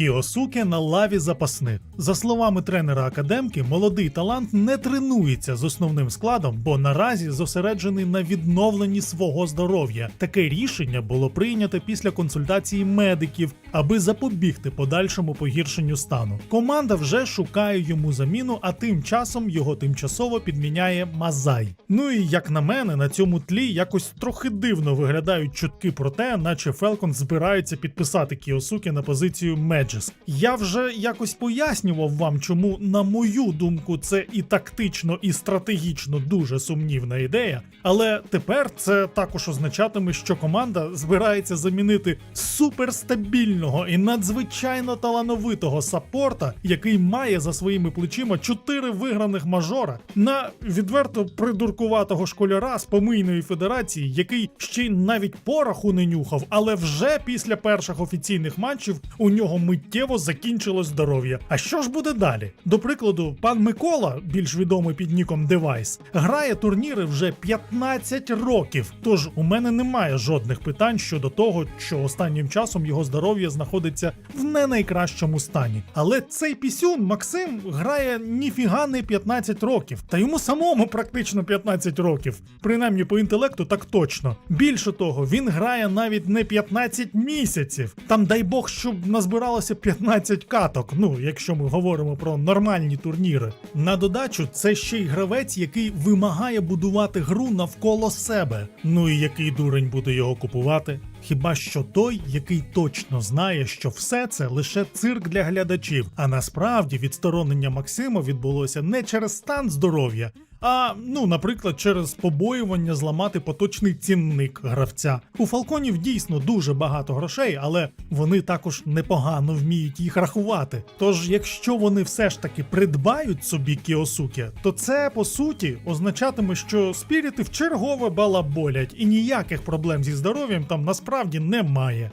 Кіосуке на лаві запасних. За словами тренера академки, молодий талант не тренується з основним складом, бо наразі зосереджений на відновленні свого здоров'я. Таке рішення було прийнято після консультації медиків, аби запобігти подальшому погіршенню стану. Команда вже шукає йому заміну, а тим часом його тимчасово підміняє Мазай. Ну і як на мене, на цьому тлі якось трохи дивно виглядають чутки про те, наче Фелкон збирається підписати Кіосуке на позицію Меджес. Я вже якось пояснював вам, чому, на мою думку, це і тактично, і стратегічно дуже сумнівна ідея. Але тепер це також означатиме, що команда збирається замінити суперстабільного і надзвичайно талановитого саппорта, який має за своїми плечима чотири виграних мажора, на відверто придуркуватого школяра з помийної федерації, який ще й навіть пороху не нюхав, але вже після перших офіційних матчів у нього миттєво закінчилось здоров'я. А що ж буде далі? До прикладу, пан Микола, більш відомий під ніком Девайс, грає турніри вже 15 років. Тож у мене немає жодних питань щодо того, що останнім часом його здоров'я знаходиться в не найкращому стані. Але цей пісюн Максим грає ніфіга не 15 років, та йому самому практично 15 років. Принаймні по інтелекту так точно. Більше того, він грає навіть не 15 місяців. Там дай Бог, щоб назбиралося 15 каток. Ну, якщо ми говоримо про нормальні турніри. На додачу, це ще й гравець, який вимагає будувати гру навколо себе. Ну і який дурень буде його купувати? Хіба що той, який точно знає, що все це лише цирк для глядачів, а насправді відсторонення Максима відбулося не через стан здоров'я, а ну, наприклад, через побоювання зламати поточний цінник гравця. У Фалконів дійсно дуже багато грошей, але вони також непогано вміють їх рахувати. Тож, якщо вони все ж таки придбають собі Кіосуке, то це по суті означатиме, що спіріти в чергове балаболять, і ніяких проблем зі здоров'ям там насправді немає.